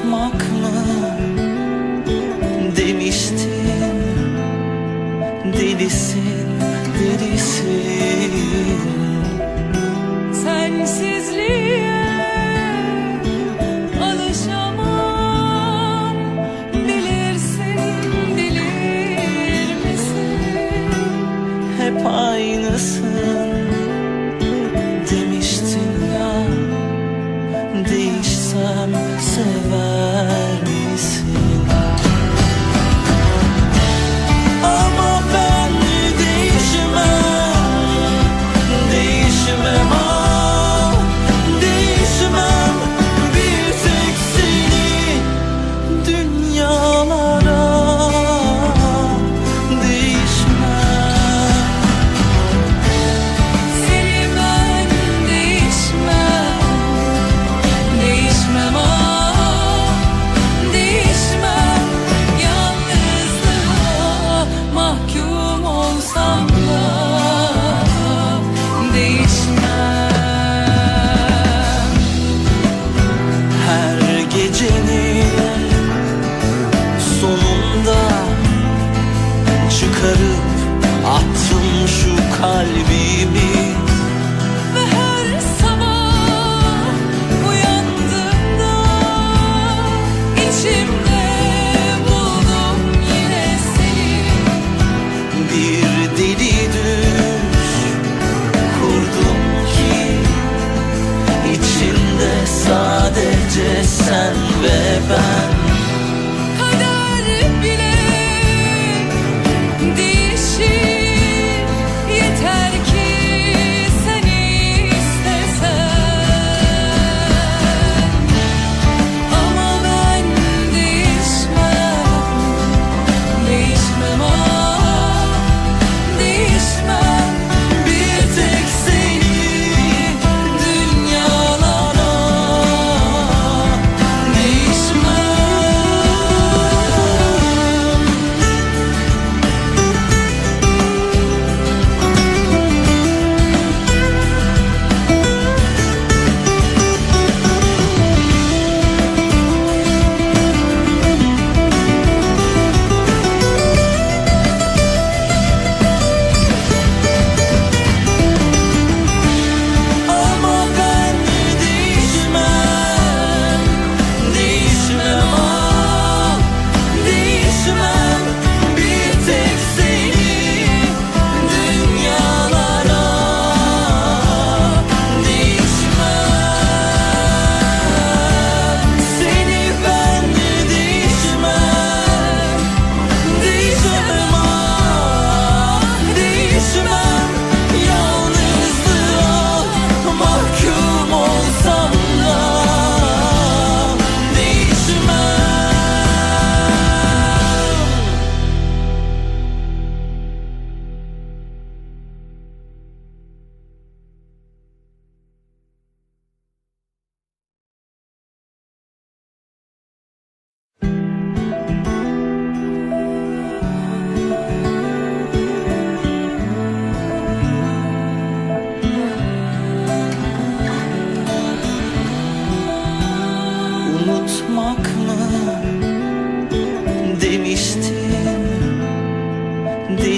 unutmak mı demiştin? Delisin. çıkarıp attım şu kalbimi. Ve her sabah uyandığımda içimde buldum yine seni. Bir deli düş kurdum ki içimde sadece sen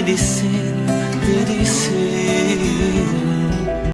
This.